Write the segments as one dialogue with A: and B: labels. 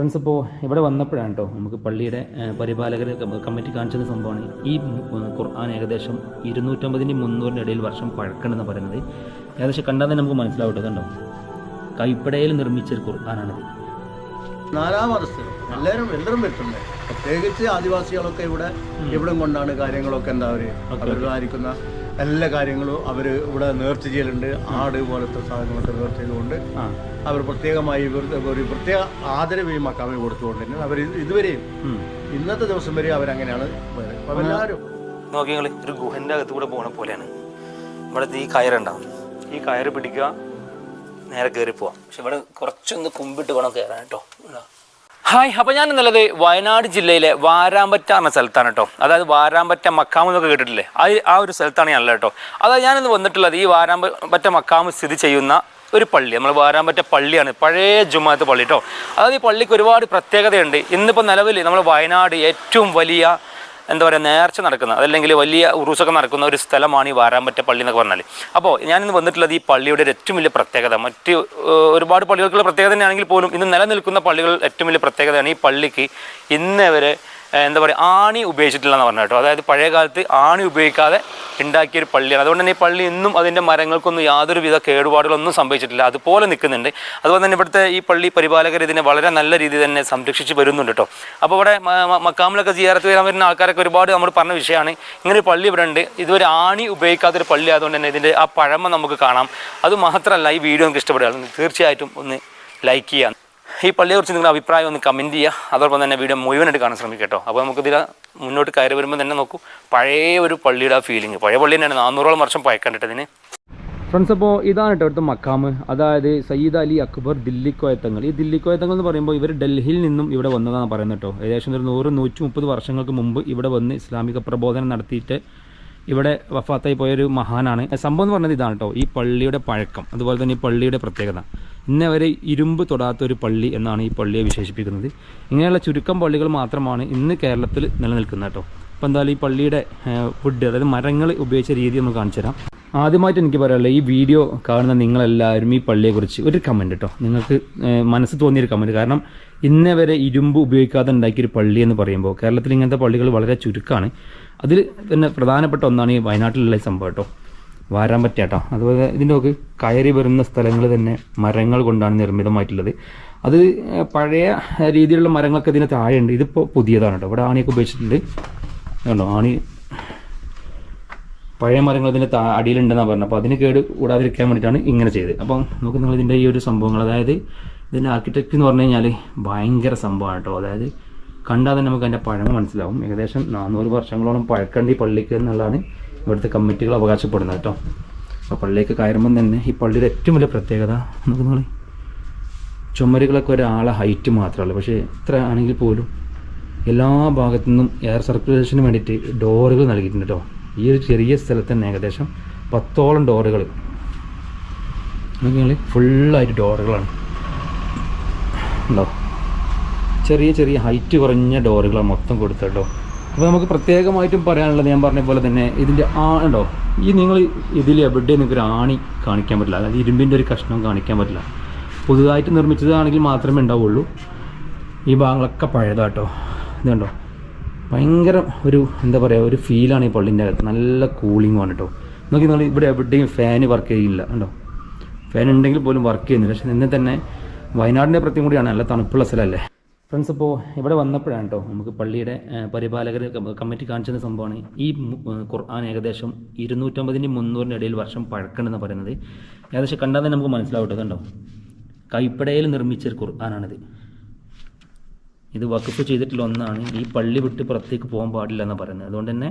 A: Friends ഇപ്പോൾ ഇവിടെ വന്നപ്പോഴാണ് കേട്ടോ നമുക്ക് പള്ളിയുടെ പരിപാലകർ കമ്മിറ്റി കാണിച്ചത് സംഭവമാണ്. ഈ ഖുർആൻ ഏകദേശം ഇരുന്നൂറ്റമ്പതിന്റെ മുന്നൂറിന്റെ ഇടയിൽ വർഷം പഴക്കണമെന്ന് പറയുന്നത് ഏകദേശം കണ്ടാൽ തന്നെ നമുക്ക് മനസ്സിലാവട്ടെ കണ്ടോ? കൈപ്പടയിൽ നിർമ്മിച്ച ഒരു ഖുർആനാണിത്.
B: നാലാം വർഷം എല്ലാവരും എല്ലാവരും വരുന്നുണ്ട്. പ്രത്യേകിച്ച് ആദിവാസികളൊക്കെ ഇവിടെ ഇവിടെ കൊണ്ടാണ് കാര്യങ്ങളൊക്കെ എന്താ പറയുക അവരുമായിരിക്കുന്ന എല്ലാ കാര്യങ്ങളും അവർ ഇവിടെ നേർച്ച ചെയ്യലുണ്ട്. ആട് പോലത്തെ സാധനങ്ങളൊക്കെ നേർച്ച ചെയ്തുകൊണ്ട് അവർ പ്രത്യേകമായി ഒരു പ്രത്യേക ആദരവ് ഈ മക്കാമി കൊടുത്തുകൊണ്ട് തന്നെ അവർ ഇതുവരെയും ഇന്നത്തെ ദിവസം വരെ അവരങ്ങനെയാണ് പോയത്. എല്ലാവരും
A: നോക്കി നിങ്ങൾ ഒരു ഗുഹന്റെ അകത്ത് കൂടെ പോകണ പോലെയാണ്. ഇവിടെ ഈ കയറുണ്ടാവും ഈ കയറ് പിടിക്കുക നേരെ കയറി പോവാം. പക്ഷെ ഇവിടെ കുറച്ചൊന്ന് കുമ്പിട്ട് വേണം കയറാൻ കേട്ടോ. ഹായ് അപ്പോൾ ഞാൻ ഇന്നലത് വയനാട് ജില്ലയിലെ വാരാമ്പറ്റ എന്ന സ്ഥലത്താണ് കേട്ടോ. അതായത് വാരാമ്പറ്റ മക്കാമ് എന്നൊക്കെ കേട്ടിട്ടില്ലേ? ആ ഒരു സ്ഥലത്താണ് ഞാനല്ല കേട്ടോ. അതായത് ഞാനിന്ന് വന്നിട്ടുള്ളത് ഈ വാരാമ്പറ്റ മക്കാമ് സ്ഥിതി ചെയ്യുന്ന ഒരു പള്ളി. നമ്മൾ വാരാമ്പറ്റ പള്ളിയാണ്. പഴയ ജുമാത്ത് പള്ളി കേട്ടോ. അതായത് ഈ പള്ളിക്ക് ഒരുപാട് പ്രത്യേകതയുണ്ട്. ഇന്നിപ്പോൾ നിലവിൽ നമ്മൾ വയനാട് ഏറ്റവും വലിയ എന്താ പറയുക നേർച്ച നടക്കുന്ന അതല്ലെങ്കിൽ വലിയ ഉറൂസൊക്കെ നടക്കുന്ന ഒരു സ്ഥലമാണ് ഈ വാരാമ്പറ്റ പള്ളി എന്നൊക്കെ പറഞ്ഞാൽ അപ്പോൾ ഞാനിന്ന് വന്നിട്ടുള്ളത് ഈ പള്ളിയുടെ ഒരു ഏറ്റവും വലിയ പ്രത്യേകത മറ്റ് ഒരുപാട് പള്ളികൾക്കുള്ള പ്രത്യേകത തന്നെയാണെങ്കിൽ പോലും ഇന്ന് നിലനിൽക്കുന്ന പള്ളികൾ ഏറ്റവും വലിയ പ്രത്യേകതയാണ് ഈ പള്ളിക്ക് ഇന്ന് വരെ ഏഹ്, എന്താ പറയുക ആണി ഉപയോഗിച്ചിട്ടില്ല എന്ന് പറഞ്ഞു കേട്ടോ. അതായത് പഴയ കാലത്ത് ആണി ഉപയോഗിക്കാതെ ഉണ്ടാക്കിയൊരു പള്ളിയാണ്. അതുകൊണ്ട് തന്നെ ഈ പള്ളി ഇന്നും അതിന്റെ മരങ്ങൾക്കൊന്നും യാതൊരുവിധ കേടുപാടുകളൊന്നും സംഭവിച്ചിട്ടില്ല. അതുപോലെ നിൽക്കുന്നുണ്ട്. അതുപോലെ തന്നെ ഇവിടുത്തെ ഈ പള്ളി പരിപാലകർ ഇതിനെ വളരെ നല്ല രീതിയിൽ തന്നെ സംരക്ഷിച്ച് വരുന്നുണ്ട് കേട്ടോ. അപ്പോൾ ഇവിടെ മക്കാമിലൊക്കെ ജിയാറത്ത് വരാൻ വരുന്ന ആൾക്കാരൊക്കെ ഒരുപാട് നമ്മൾ പറഞ്ഞ വിഷയമാണ്. ഇങ്ങനെ ഒരു പള്ളി ഇവിടെ ഉണ്ട്. ഇതുവരെ ആണി ഉപയോഗിക്കാത്തൊരു പള്ളി ആയതുകൊണ്ട് തന്നെ ഇതിന്റെ ആ പഴമ നമുക്ക് കാണാം. അതുമാത്രമല്ല ഈ വീഡിയോ നമുക്ക് ഇഷ്ടപ്പെടുകയാണ് തീർച്ചയായിട്ടും ഒന്ന് ലൈക്ക് ചെയ്യാം ഈ പള്ളിയെക്കുറിച്ച് നിങ്ങളുടെ അഭിപ്രായം ഒന്ന് കമന്റ് ചെയ്യുക. അതോടൊപ്പം തന്നെ വീഡിയോ മുഴുവനായിട്ട് കാണാൻ ശ്രമിക്കുക കേട്ടോ അപ്പോൾ നമുക്കിതിൽ മുന്നോട്ട് കയറി വരുമ്പോൾ തന്നെ നോക്കൂ. പഴയ ഒരു പള്ളിയുടെ ആ ഫീലിംഗ് പഴയ പള്ളി തന്നെയാണ്. നാനൂറോളം വർഷം പഴക്കണ്ടിട്ടതിന് ഫ്രണ്ട്സ് അപ്പോൾ ഇതാണ് കേട്ടോ ഇവിടുത്തെ മക്കാമ് അതായത് സയ്യിദ് അലി അക്ബർ ദില്ലിക്കോയത്തങ്ങൾ ഈ ദില്ലിക്കോയത്തങ്ങൾ എന്ന് പറയുമ്പോൾ ഇവർ ഡൽഹിയിൽ നിന്നും ഇവിടെ വന്നതാണ് പറയുന്നത് കേട്ടോ. ഏകദേശം ഒരു നൂറ് നൂറ്റി മുപ്പത് വർഷങ്ങൾക്ക് മുമ്പ് ഇവിടെ വന്ന് ഇസ്ലാമിക പ്രബോധനം നടത്തിയിട്ട് ഇവിടെ വഫാത്തായി പോയൊരു മഹാനാണ്. സംഭവം എന്ന് പറഞ്ഞത് ഇതാണ് കേട്ടോ. ഈ പള്ളിയുടെ പഴക്കം. അതുപോലെ തന്നെ ഈ പള്ളിയുടെ പ്രത്യേകത. ഇന്നേ വരെ ഇരുമ്പ് തൊടാത്ത ഒരു പള്ളി എന്നാണ് ഈ പള്ളിയെ വിശേഷിപ്പിക്കുന്നത്. ഇങ്ങനെയുള്ള ചുരുക്കം പള്ളികൾ മാത്രമാണ് ഇന്ന് കേരളത്തിൽ നിലനിൽക്കുന്നത് കേട്ടോ. അപ്പോൾ എന്തായാലും ഈ പള്ളിയുടെ ഫുഡ് അതായത് മരങ്ങൾ ഉപയോഗിച്ച രീതി ഒന്ന് കാണിച്ചു തരാം. ആദ്യമായിട്ട് എനിക്ക് പറയാനുള്ളത് ഈ വീഡിയോ കാണുന്ന നിങ്ങളെല്ലാവരും ഈ പള്ളിയെക്കുറിച്ച് ഒരു കമന്റ് കേട്ടോ നിങ്ങൾക്ക് മനസ്സ് തോന്നിയൊരു കമന്റ് കാരണം ഇന്നേ വരെ ഇരുമ്പ് ഉപയോഗിക്കാതെ ഉണ്ടാക്കിയൊരു പള്ളി എന്ന് പറയുമ്പോൾ കേരളത്തിൽ ഇങ്ങനത്തെ പള്ളികൾ വളരെ ചുരുക്കമാണ് അതിൽ തന്നെ പ്രധാനപ്പെട്ട ഒന്നാണ് ഈ വയനാട്ടിലുള്ള സംഭവം കേട്ടോ. വാരാൻ പറ്റുക കേട്ടോ അതുപോലെ ഇതിന്റെ ഒക്കെ കയറി വരുന്ന സ്ഥലങ്ങൾ തന്നെ മരങ്ങൾ കൊണ്ടാണ് നിർമ്മിതമായിട്ടുള്ളത്. അത് പഴയ രീതിയിലുള്ള മരങ്ങളൊക്കെ ഇതിന് താഴെയുണ്ട്. ഇതിപ്പോൾ പുതിയതാണ് കേട്ടോ ഇവിടെ ആണിയൊക്കെ ഉപയോഗിച്ചിട്ടുണ്ട്. കണ്ടോ ആണി പഴയ മരങ്ങൾ ഇതിന്റെ താ അടിയിലുണ്ടെന്നാണ് പറഞ്ഞത്. അപ്പോൾ അതിന് കേട് കൂടാതിരിക്കാൻ വേണ്ടിയിട്ടാണ് ഇങ്ങനെ ചെയ്തത്. അപ്പം നമുക്ക് നിങ്ങൾ ഇതിന്റെ ഈ ഒരു സംഭവങ്ങൾ അതായത് ഇതിന്റെ ആർക്കിടെക്ട് എന്ന് പറഞ്ഞു കഴിഞ്ഞാൽ ഭയങ്കര സംഭവമാണ് കേട്ടോ അതായത് കണ്ടാൽ തന്നെ നമുക്ക് അതിന്റെ പഴമ മനസ്സിലാവും. ഏകദേശം നാനൂറ് വർഷങ്ങളോളം പഴക്കണ്ടി പള്ളിക്ക് എന്നുള്ളതാണ് ഇവിടുത്തെ കമ്മിറ്റികൾ അവകാശപ്പെടുന്നത് കേട്ടോ. അപ്പോൾ പള്ളിയിലേക്ക് കയറുമ്പം തന്നെ ഈ പള്ളിയുടെ ഏറ്റവും വലിയ പ്രത്യേകത നമുക്ക് നിങ്ങൾ ചുമരുകളൊക്കെ ഒരാളെ ഹൈറ്റ് മാത്രമല്ല പക്ഷേ ഇത്ര ആണെങ്കിൽ പോലും എല്ലാ ഭാഗത്തു നിന്നും എയർ സർക്കുലേഷന് വേണ്ടിയിട്ട് ഡോറുകൾ നൽകിയിട്ടുണ്ട് കേട്ടോ. ഈ ഒരു ചെറിയ സ്ഥലത്ത് തന്നെ ഏകദേശം പത്തോളം ഡോറുകൾ നിങ്ങൾ ഫുള്ളായിട്ട് ഡോറുകളാണ് ഉണ്ടോ? ചെറിയ ചെറിയ ഹൈറ്റ് കുറഞ്ഞ ഡോറുകളാണ് മൊത്തം കൊടുത്തത് കേട്ടോ. അപ്പോൾ നമുക്ക് പ്രത്യേകമായിട്ടും പറയാനുള്ളത് ഞാൻ പറഞ്ഞ പോലെ തന്നെ ഇതിന്റെ ആ ഉണ്ടോ ഈ നിങ്ങൾ ഇതിൽ എവിടെ നിങ്ങൾക്ക് ആണി കാണിക്കാൻ പറ്റില്ല. അതായത് ഇരുമ്പിന്റെ ഒരു കഷ്ണം കാണിക്കാൻ പറ്റില്ല. പുതുതായിട്ട് നിർമ്മിച്ചതാണെങ്കിൽ മാത്രമേ ഉണ്ടാവുള്ളൂ. ഈ ഭാഗങ്ങളൊക്കെ പഴയതാട്ടോ ഇതുണ്ടോ ഭയങ്കര ഒരു എന്താ പറയുക ഒരു ഫീലാണ് ഈ പള്ളിന്റെ അകത്ത്. നല്ല കൂളിംഗ് ആണ് കേട്ടോ. നോക്കി നിങ്ങൾ ഇവിടെ എവിടെയും ഫാന് വർക്ക് ചെയ്യില്ല. ഉണ്ടോ ഫാൻ ഉണ്ടെങ്കിൽ പോലും വർക്ക് ചെയ്യുന്നില്ല. പക്ഷെ ഇന്ന് തന്നെ വയനാടിന്റെ പ്രത്യേകം കൂടിയാണ്. നല്ല തണുപ്പുള്ള സ്ഥലമല്ലേ? ഫ്രണ്ട്സ് ഇപ്പോൾ ഇവിടെ വന്നപ്പോഴാണ് കേട്ടോ നമുക്ക് പള്ളിയുടെ പരിപാലകർ കമ്മിറ്റി കാണിച്ചിരുന്ന സംഭവമാണ്. ഈ ഖുർആാൻ ഏകദേശം ഇരുന്നൂറ്റമ്പതിന്റെ മുന്നൂറിന്റെ ഇടയിൽ വർഷം പഴക്കണമെന്ന് പറയുന്നത്. ഏകദേശം കണ്ടാൽ തന്നെ നമുക്ക് മനസ്സിലാവും കേട്ടോ കണ്ടോ? കൈപ്പടയിൽ നിർമ്മിച്ച ഒരു ഖുർആനാണിത്. ഇത് വകുപ്പ് ചെയ്തിട്ടുള്ള ഒന്നാണ്. ഈ പള്ളി വിട്ട് പുറത്തേക്ക് പോകാൻ പാടില്ല എന്ന് പറയുന്നത്. അതുകൊണ്ട് തന്നെ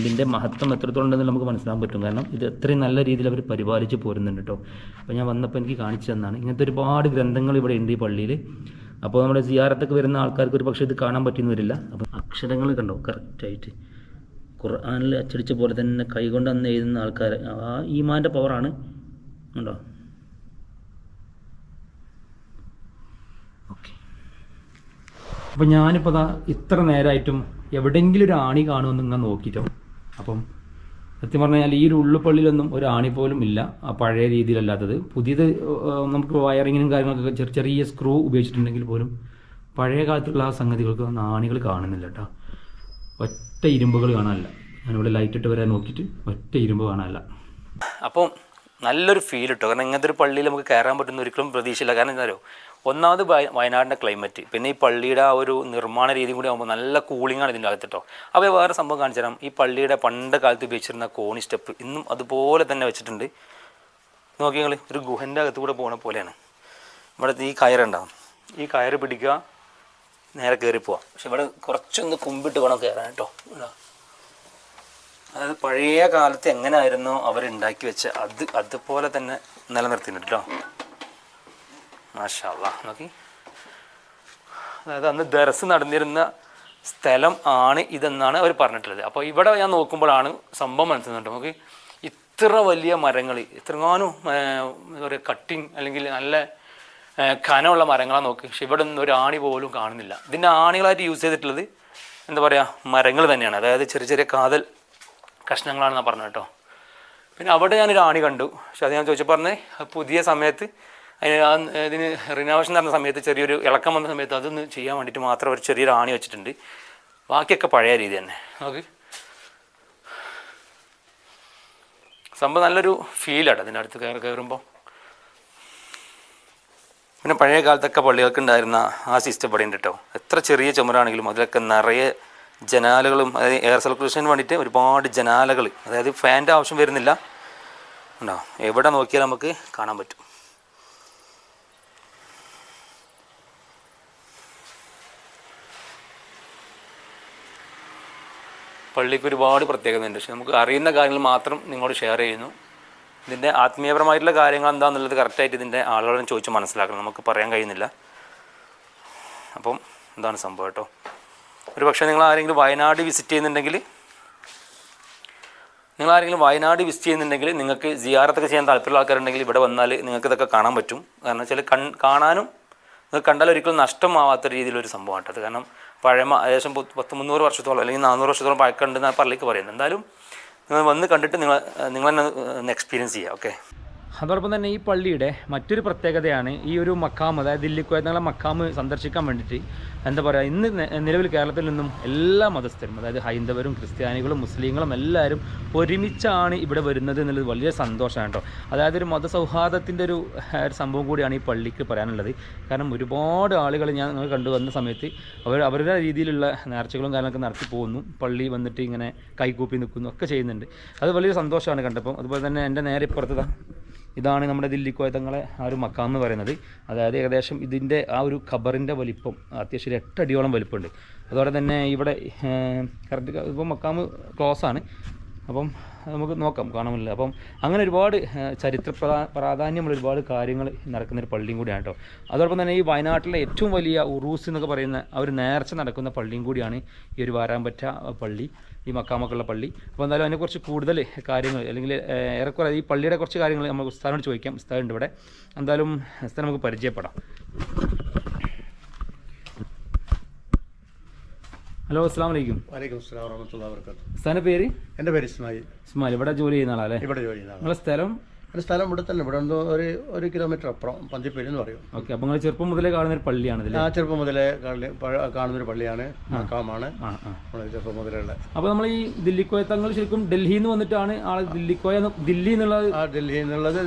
A: ഇതിന്റെ മഹത്വം എത്രത്തോളം ഉണ്ടെന്ന് നമുക്ക് മനസ്സിലാക്കാൻ പറ്റും. കാരണം ഇത് എത്രയും നല്ല രീതിയിൽ അവർ പരിപാലിച്ച് പോരുന്നുണ്ട് കേട്ടോ അപ്പോൾ ഞാൻ വന്നപ്പോൾ എനിക്ക് കാണിച്ചു തന്നാണ്. ഇങ്ങനത്തെ ഒരുപാട് ഗ്രന്ഥങ്ങൾ ഇവിടെ ഉണ്ട് ഈ പള്ളിയിൽ. അപ്പോൾ നമ്മുടെ സിയാറത്തൊക്കെ വരുന്ന ആൾക്കാർക്ക് ഒരു പക്ഷേ ഇത് കാണാൻ പറ്റിയെന്ന് വരില്ല. അപ്പം അക്ഷരങ്ങൾ കണ്ടോ? കറക്റ്റായിട്ട് ഖുർആാനിൽ അച്ചടിച്ച പോലെ തന്നെ കൈകൊണ്ട് അന്ന് എഴുതുന്ന ആൾക്കാർ ആ ഈമാന്റെ പവറാണ് ഉണ്ടോ ഓക്കെ അപ്പം ഞാനിപ്പോൾ ഇത്ര നേരമായിട്ടും എവിടെയെങ്കിലും ഒരു ആണി കാണുമെന്ന് ഇങ്ങനെ നോക്കിയിട്ടോ അപ്പം സത്യം പറഞ്ഞു കഴിഞ്ഞാൽ ഈ ഒരു ഉള്ളുപള്ളിയിലൊന്നും ഒരു ആണി പോലും ഇല്ല. ആ പഴയ രീതിയിലല്ലാത്തത്. പുതിയത് നമുക്ക് വയറിങ്ങിനും കാര്യങ്ങൾക്കൊക്കെ ചെറിയ ചെറിയ സ്ക്രൂ ഉപയോഗിച്ചിട്ടുണ്ടെങ്കിൽ പോലും പഴയ കാലത്തുള്ള ആ സംഗതികൾക്ക് ആണികൾ കാണുന്നില്ല കേട്ടോ. ഒറ്റ ഇരുമ്പുകൾ കാണാനില്ല. ഞാനിവിടെ ലൈറ്റ് ഇട്ട് വരാൻ നോക്കിയിട്ട് ഒറ്റ ഇരുമ്പ് കാണാനില്ല. അപ്പം നല്ലൊരു ഫീൽ കിട്ടും കാരണം ഇങ്ങനത്തെ ഒരു പള്ളിയിൽ നമുക്ക് കയറാൻ പറ്റുന്ന ഒരിക്കലും പ്രതീക്ഷയില്ല. കാരണം എന്താ ഒന്നാമത് വയ- വയനാടിന്റെ ക്ലൈമറ്റ് പിന്നെ ഈ പള്ളിയുടെ ആ ഒരു നിർമ്മാണ രീതി കൂടി ആകുമ്പോൾ നല്ല കൂളിംഗ് ആണ് ഇതിന്റെ അകത്ത് അപ്പോൾ വേറെ സംഭവം കാണിച്ചു തരാം. ഈ പള്ളിയുടെ പണ്ട് കാലത്ത് ഉപയോഗിച്ചിരുന്ന കോണി സ്റ്റെപ്പ് ഇന്നും അതുപോലെ തന്നെ വെച്ചിട്ടുണ്ട്. നോക്കി നിങ്ങൾ ഒരു ഗുഹന്റെ അകത്ത് കൂടെ പോണ പോലെയാണ്. ഇവിടെ ഈ കയറുണ്ടാവും ഈ കയറ് പിടിക്കുക നേരെ കയറി പോവാം. പക്ഷെ ഇവിടെ കുറച്ചൊന്ന് കുമ്പിട്ട് വേണം കയറാൻ കേട്ടോ. അതായത് പഴയ കാലത്ത് എങ്ങനെയായിരുന്നു അവരുണ്ടാക്കി വെച്ച അത് അതുപോലെ തന്നെ നിലനിർത്തിയിട്ടുണ്ട് കേട്ടോ. മാഷാ നോക്കി. അതായത് അന്ന് ദർസ് നടന്നിരുന്ന സ്ഥലം ആണ് ഇതെന്നാണ് അവർ പറഞ്ഞിട്ടുള്ളത്. അപ്പോൾ ഇവിടെ ഞാൻ നോക്കുമ്പോഴാണ് സംഭവം മനസ്സിലുണ്ട് നോക്കി ഇത്ര വലിയ മരങ്ങൾ ഇത്രങ്ങാനും പറയുക കട്ടിങ് അല്ലെങ്കിൽ നല്ല കനമുള്ള മരങ്ങളാണ് നോക്ക്. പക്ഷെ ഇവിടെ ഒരു ആണി പോലും കാണുന്നില്ല. ഇതിന്റെ ആണികളായിട്ട് യൂസ് ചെയ്തിട്ടുള്ളത് എന്താ പറയുക മരങ്ങൾ തന്നെയാണ്. അതായത് ചെറിയ ചെറിയ കാതൽ കഷ്ണങ്ങളാണെന്നാണ് പറഞ്ഞത് കേട്ടോ. പിന്നെ അവിടെ ഞാനൊരു ആണി കണ്ടു. പക്ഷെ അത് ഞാൻ ചോദിച്ചപ്പോൾ പറഞ്ഞത് പുതിയ സമയത്ത് അതിന് ഇതിന് റിനോവേഷൻ നടന്ന സമയത്ത് ചെറിയൊരു ഇളക്കം വന്ന സമയത്ത് അതൊന്ന് ചെയ്യാൻ വേണ്ടിയിട്ട് മാത്രം ഒരു ചെറിയൊരു ആണി വെച്ചിട്ടുണ്ട്. ബാക്കിയൊക്കെ പഴയ രീതി തന്നെ. നോക്ക് സംഭവം നല്ലൊരു ഫീലാണ് അതിന്റെ അടുത്ത് കയറി കയറുമ്പോൾ പിന്നെ പഴയ കാലത്തൊക്കെ പള്ളികൾക്ക് ഉണ്ടായിരുന്ന ആ സിസ്റ്റം പടി ഉണ്ട് കേട്ടോ എത്ര ചെറിയ ചുമരാണെങ്കിലും അതിലൊക്കെ നിറയെ ജനാലകളും അതായത് എയർ സർക്കുലേഷന് വേണ്ടിയിട്ട് ഒരുപാട് ജനാലകൾ അതായത് ഫാന്റെ ആവശ്യം വരുന്നില്ല. ഉണ്ടോ? എവിടെ നോക്കിയാൽ നമുക്ക് കാണാൻ പറ്റും. പള്ളിക്ക് ഒരുപാട് പ്രത്യേകതയുണ്ട്. പക്ഷെ നമുക്ക് അറിയുന്ന കാര്യങ്ങൾ മാത്രം നിങ്ങളോട് ഷെയർ ചെയ്യുന്നു. ഇതിന്റെ ആത്മീയപരമായിട്ടുള്ള കാര്യങ്ങൾ എന്താണെന്നുള്ളത് കറക്റ്റായിട്ട് ഇതിന്റെ ആളുകളെ ചോദിച്ച് മനസ്സിലാക്കണം. നമുക്ക് പറയാൻ കഴിയുന്നില്ല. അപ്പം എന്താണ് സംഭവം കേട്ടോ. ഒരു പക്ഷേ നിങ്ങൾ ആരെങ്കിലും വയനാട് വിസിറ്റ് ചെയ്യുന്നുണ്ടെങ്കിൽ നിങ്ങൾ ആരെങ്കിലും വയനാട് വിസിറ്റ് ചെയ്യുന്നുണ്ടെങ്കിൽ നിങ്ങൾക്ക് സിയാറത്തൊക്കെ ചെയ്യാൻ താല്പര്യമുള്ള ആൾക്കാരുണ്ടെങ്കിൽ ഇവിടെ വന്നാൽ നിങ്ങൾക്ക് ഇതൊക്കെ കാണാൻ പറ്റും. കാരണം വെച്ചാൽ കൺ കാണാനും നിങ്ങൾക്ക് കണ്ടാൽ ഒരിക്കലും നഷ്ടമാവാത്ത രീതിയിലൊരു സംഭവമാണ് കേട്ടോ. അത് കാരണം പഴമ ഏകദേശം പത്ത് മുന്നൂറ് വർഷത്തോളം അല്ലെങ്കിൽ നാനൂറ് വർഷത്തോളം പഴക്കമുണ്ടെന്നാണ് പള്ളിക്ക് പറയുന്നത്. എന്തായാലും നിങ്ങൾ വന്ന് കണ്ടിട്ട് നിങ്ങൾ ഒന്ന് എക്സ്പീരിയൻസ് ചെയ്യുക ഓക്കെ അതോടൊപ്പം തന്നെ ഈ പള്ളിയുടെ മറ്റൊരു പ്രത്യേകതയാണ് ഈ ഒരു മക്കാം അതായത് ദില്ലിക്കോയത്തങ്ങളെ മക്കാം സന്ദർശിക്കാൻ വേണ്ടിയിട്ട് എന്താ പറയുക ഇന്ന് നിലവിൽ കേരളത്തിൽ നിന്നും എല്ലാ മതസ്ഥരും അതായത് ഹൈന്ദവരും ക്രിസ്ത്യാനികളും മുസ്ലിങ്ങളും എല്ലാവരും ഒരുമിച്ചാണ് ഇവിടെ വരുന്നത് എന്നുള്ളത് വലിയ സന്തോഷമാണ് കേട്ടോ. അതായത് ഒരു മതസൗഹാർദ്ദത്തിന്റെ ഒരു സംഭവം കൂടിയാണ് ഈ പള്ളിക്ക് പറയാനുള്ളത്. കാരണം ഒരുപാട് ആളുകൾ ഞാൻ നിങ്ങൾ കണ്ടു വന്ന സമയത്ത് അവർ അവരുടെ രീതിയിലുള്ള നേർച്ചകളും കാര്യങ്ങളൊക്കെ നടത്തി പോകുന്നു. പള്ളി വന്നിട്ട് ഇങ്ങനെ കൈകൂപ്പി നിൽക്കുന്നു ഒക്കെ ചെയ്യുന്നുണ്ട്. അത് വലിയ സന്തോഷമാണ് കണ്ടപ്പോൾ. അതുപോലെ തന്നെ എന്റെ നേരെ ഇപ്പുറത്തതാ ഇതാണ് നമ്മുടെ ദില്ലിക്കോയത്തങ്ങളെ ആ ഒരു മക്കാം എന്ന് പറയുന്നത്. അതായത് ഏകദേശം ഇതിന്റെ ആ ഒരു ഖബറിന്റെ വലിപ്പം അത്യാവശ്യം എട്ടടിയോളം വലിപ്പമുണ്ട്. അതോടെ തന്നെ ഇവിടെ കറക്റ്റ് ഇപ്പോൾ മക്കാം ക്ലോസ് ആണ്. അപ്പം നമുക്ക് നോക്കാം കാണാമല്ലോ. അപ്പം അങ്ങനെ ഒരുപാട് ചരിത്ര പ്രാധാന്യമുള്ള ഒരുപാട് കാര്യങ്ങൾ നടക്കുന്ന ഒരു പള്ളിയും കൂടിയാണ് കേട്ടോ അതോടൊപ്പം തന്നെ ഈ വയനാട്ടിലെ ഏറ്റവും വലിയ ഉറൂസ് എന്നൊക്കെ പറയുന്ന ആ ഒരു നേർച്ച നടക്കുന്ന പള്ളിയും കൂടിയാണ് ഈ ഒരു വാരാമ്പറ്റ പള്ളി ഈ മക്കാമക്കുള്ള പള്ളി. അപ്പോൾ എന്തായാലും അതിനെക്കുറിച്ച് കൂടുതൽ കാര്യങ്ങൾ അല്ലെങ്കിൽ ഏറെക്കുറെ ഈ പള്ളിയുടെ കുറച്ച് കാര്യങ്ങൾ നമ്മൾ ഉസ്താദിനോട് ചോദിക്കാം. ഉസ്താദുണ്ട് ഇവിടെ. എന്തായാലും ഉസ്താദ് നമുക്ക് പരിചയപ്പെടാം. ഹലോ അസ്സാം വലൈക്കും
B: വലൈക്കും അസ്സലാം വറഹമത്തുള്ളാഹി വബറകാതുഹു.
A: ഉസ്താദിന്റെ പേര്?
B: എന്റെ പേര് ഇസ്മായിൽ.
A: ഇസ്മായിൽ ഇവിടെ ജോലി ചെയ്യുന്ന ആളല്ലേ
B: ഇവിടെ ജോലി ചെയ്യുന്ന
A: നിങ്ങളുടെ സ്ഥലം?
B: എന്റെ സ്ഥലം ഇവിടെ തന്നെ ഇവിടെ എന്തോ ഒരു ഒരു കിലോമീറ്റർ അപ്പുറം പഞ്ചപ്പേരി എന്ന് പറയും.
A: ഓക്കെ അപ്പോൾ നിങ്ങൾ ചെറുപ്പം മുതലേ കാണുന്ന ഒരു പള്ളിയാണ്
B: ആ ചെറുപ്പം മുതലേ കാണുന്ന കാണുന്നൊരു പള്ളിയാണ്. മക്കാമാണ്. ചെറുപ്പം മുതലുള്ള അപ്പൊ
A: അപ്പോൾ നമ്മൾ ഈ ദില്ലിക്കോയ തങ്ങൾ ശരിക്കും ഡൽഹിയിൽ നിന്ന് വന്നിട്ടാണ് ആൾ ദില്ലിക്കോയ ദില്ലി എന്നുള്ളത്
B: ആ ഡൽഹിയിൽ നിന്നുള്ളത്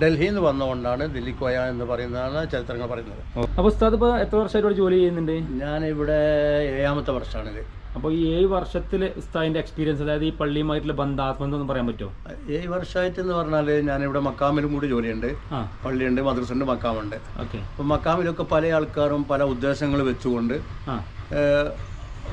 B: ഡൽഹിയിൽ നിന്ന് വന്നുകൊണ്ടാണ് കോയ എന്ന് പറയുന്നതാണ് ചരിത്രങ്ങൾ പറയുന്നത്.
A: അപ്പോൾ ഉസ്താദ് ഇപ്പോൾ എത്ര വർഷമായിട്ട് ഇവിടെ ജോലി ചെയ്യുന്നുണ്ട്?
B: ഞാനിവിടെ ഏഴാമത്തെ വർഷമാണിത്
A: അപ്പോൾ ഈ ഏഴ് വർഷത്തിൽ ഉസ്താദിന്റെ എക്സ്പീരിയൻസ് അതായത് ഈ പള്ളിയുമായിട്ടുള്ള ബന്ധം ആത്മബന്ധം എന്ന് പറയാൻ പറ്റുമോ?
B: ഏഴ് വർഷമായിട്ട് എന്ന് പറഞ്ഞാൽ ഞാനിവിടെ മക്കാമിലും കൂടി ജോലിയുണ്ട്. പള്ളിയുണ്ട് മദ്രസുണ്ട് മക്കാമുണ്ട്.
A: ഓക്കെ.
B: അപ്പോൾ മക്കാമിലൊക്കെ പല ആൾക്കാരും പല ഉദ്ദേശങ്ങൾ വെച്ചുകൊണ്ട്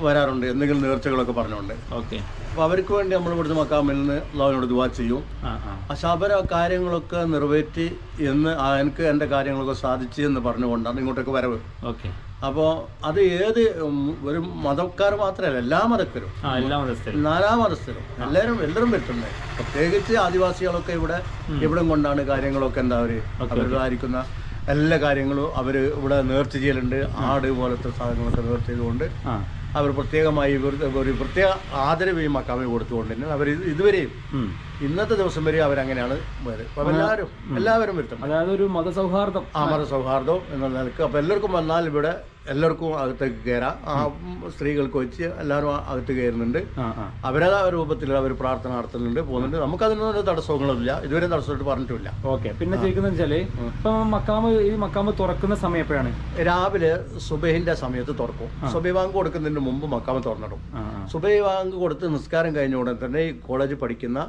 B: വരാറുണ്ട്. എന്തെങ്കിലും നേർച്ചകളൊക്കെ പറഞ്ഞുകൊണ്ട്.
A: ഓക്കെ.
B: അപ്പോൾ അവർക്ക് വേണ്ടി നമ്മൾ ഇവിടുന്ന് മക്കാമിൽ നിന്ന് അള്ളാഹുവിനോട് ദുവാ ചെയ്യും.
A: ആ
B: കാര്യങ്ങളൊക്കെ നിറവേറ്റി എന്ന് എനിക്ക് എന്റെ കാര്യങ്ങളൊക്കെ സാധിച്ചു എന്ന് പറഞ്ഞുകൊണ്ടാണ് ഇങ്ങോട്ടൊക്കെ വരവ്.
A: ഓക്കെ.
B: അപ്പോൾ അത് ഏത് ഒരു മതക്കാർ മാത്രമല്ല എല്ലാ മതക്കാരും
A: ആ എല്ലാ മതസ്ഥരും.
B: നാലാ മതസ്ഥരും. എല്ലാവരും എല്ലാവരും പറ്റുന്നത് പ്രത്യേകിച്ച് ആദിവാസികളൊക്കെ ഇവിടെ ഇവിടെ കൊണ്ടാണ് കാര്യങ്ങളൊക്കെ എന്താ അവർ അവരുതായിരിക്കുന്ന എല്ലാ കാര്യങ്ങളും അവർ ഇവിടെ നേർച്ച ചെയ്യലുണ്ട്. ആട് പോലത്തെ സാധനങ്ങളൊക്കെ നേർച്ച ചെയ്തുകൊണ്ട് അവർ പ്രത്യേകമായി ഒരു പ്രത്യേക ആദരവ് ഈ മക്കാമി കൊടുത്തുകൊണ്ട് തന്നെ അവർ ഇതുവരെയും. ഇന്നത്തെ ദിവസം വരെ അവരങ്ങനെയാണ് പോയത് അപ്പം എല്ലാവരും എല്ലാവരും വരുത്തും
A: അതായത് ഒരു മതസൗഹാർദ്ദം.
B: ആ മതസൗഹാർദ്ദം എന്ന നിലയ്ക്ക്. അപ്പം എല്ലാവർക്കും വന്നാൽ ഇവിടെ എല്ലാവർക്കും അകത്തേക്ക് കയറാം ആ സ്ത്രീകൾക്ക് വെച്ച് എല്ലാവരും അകത്ത് കയറുന്നുണ്ട്
A: ആ
B: രൂപത്തിൽ അവർ പ്രാർത്ഥന നടത്തുന്നുണ്ട് പോകുന്നുണ്ട്. നമുക്ക് അതിനൊന്നും തടസ്സങ്ങളൊന്നുമില്ല. ഇതുവരെ തടസ്സമായിട്ട് പറഞ്ഞിട്ടില്ല.
A: ഓക്കെ. പിന്നെ ചോദിക്കുന്നത് വെച്ചാൽ ഇപ്പൊ മക്കാമ് ഈ മക്കാമ് തുറക്കുന്ന സമയം എപ്പോഴാണ്?
B: രാവിലെ സുബഹിന്റെ സമയത്ത് തുറക്കും. സുബൈ വാങ്ക് കൊടുക്കുന്നതിന് മുമ്പ് മക്കാമ് തുറന്നിടും. സുബൈ വാങ്ക് കൊടുത്ത് നിസ്കാരം കഴിഞ്ഞ ഉടനെ തന്നെ ഈ കോളേജ് പഠിക്കുന്ന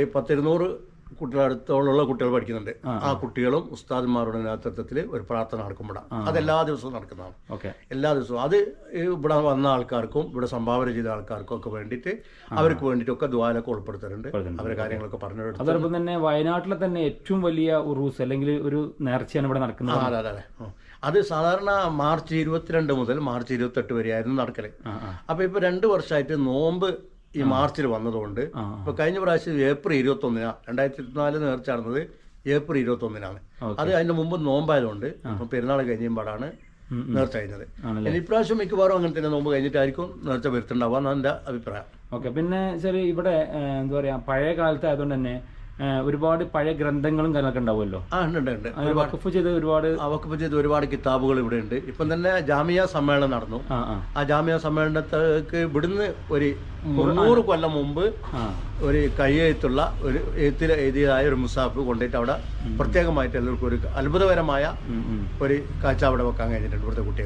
B: ഈ പത്തിരുന്നൂറ് കുട്ടികളടുത്തോളമുള്ള കുട്ടികൾ പഠിക്കുന്നുണ്ട്. ആ. കുട്ടികളും ഉസ്താദ്മാരുടെ നേതൃത്വത്തിൽ ഒരു പ്രാർത്ഥന നടക്കുമ്പോഴാണ് അത് എല്ലാ ദിവസവും നടക്കുന്നതാണ്.
A: ഓക്കെ.
B: എല്ലാ ദിവസവും. അത് ഇവിടെ വന്ന ആൾക്കാർക്കും ഇവിടെ സംഭാവന ചെയ്ത ആൾക്കാർക്കും ഒക്കെ വേണ്ടിയിട്ട് അവർക്ക് വേണ്ടിയിട്ടൊക്കെ ദ്വാലൊക്കെ ഉൾപ്പെടുത്തുന്നുണ്ട് അവരെ കാര്യങ്ങളൊക്കെ പറഞ്ഞു
A: അതോടൊപ്പം തന്നെ വയനാട്ടിലെ തന്നെ ഏറ്റവും വലിയ ഉറൂസ് അല്ലെങ്കിൽ ഒരു നേർച്ചയാണ് ഇവിടെ നടക്കുന്നത്.
B: അതെ അതെ അതെ. അത് സാധാരണ മാർച്ച് ഇരുപത്തിരണ്ട് മുതൽ മാർച്ച് ഇരുപത്തെട്ട് വരെയായിരുന്നു
A: നടക്കൽ.
B: അപ്പൊ ഇപ്പൊ രണ്ട് വർഷമായിട്ട് നോമ്പ് ഈ മാർച്ചിൽ വന്നതുകൊണ്ട്. ഇപ്പൊ കഴിഞ്ഞ പ്രാവശ്യം ഏപ്രിൽ ഇരുപത്തി ഒന്നിനാണ് രണ്ടായിരത്തി ഇരുപത്തിനാല് നേർച്ച നടന്നത് ഏപ്രിൽ ഇരുപത്തി ഒന്നിനാണ് അത് അതിന്റെ മുമ്പ് നോമ്പായതുകൊണ്ട് ഇപ്പൊ പെരുന്നാൾ കഴിഞ്ഞപാടാണ്
A: പാടാണ്.
B: നേർച്ച കഴിഞ്ഞത്. ഇപ്രാവശ്യം മിക്കവാറും അങ്ങനെ തന്നെ നോമ്പ് കഴിഞ്ഞിട്ടായിരിക്കും നേർച്ച വരുത്തുണ്ടാവുക എന്നാണ് എന്റെ അഭിപ്രായം.
A: ഓക്കെ പിന്നെ ശരി ഇവിടെ എന്താ പറയാ പഴയ കാലത്ത് ആയതുകൊണ്ട് തന്നെ ഒരുപാട് പഴയ ഗ്രന്ഥങ്ങളും കാര്യങ്ങളൊക്കെ ഉണ്ടാവുമല്ലോ.
B: ആ ഉണ്ട് ഉണ്ട്
A: വക്കഫ് ചെയ്ത് ഒരുപാട്
B: വക്കഫ് ചെയ്ത് ഒരുപാട് കിതാബുകൾ ഇവിടെ ഉണ്ട്. ഇപ്പം തന്നെ ജാമിയ സമ്മേളനം നടന്നു.
A: ആ
B: ജാമിയ സമ്മേളനത്തേക്ക് ഇവിടുന്ന് ഒരു മുന്നൂറ് കൊല്ലം മുമ്പ് ഒരു കയ്യെഴുത്തുള്ള ഒരു എഴുത്തിൽ എഴുതിയതായ ഒരു മുസാഫ് കൊണ്ടുപോയിട്ട് അവിടെ പ്രത്യേകമായിട്ട് എല്ലാവർക്കും ഒരു അത്ഭുതകരമായ. ഒരു കാഴ്ച അവിടെ വെക്കാൻ കഴിഞ്ഞിട്ടുണ്ട് ഇവിടുത്തെ കുട്ടികൾ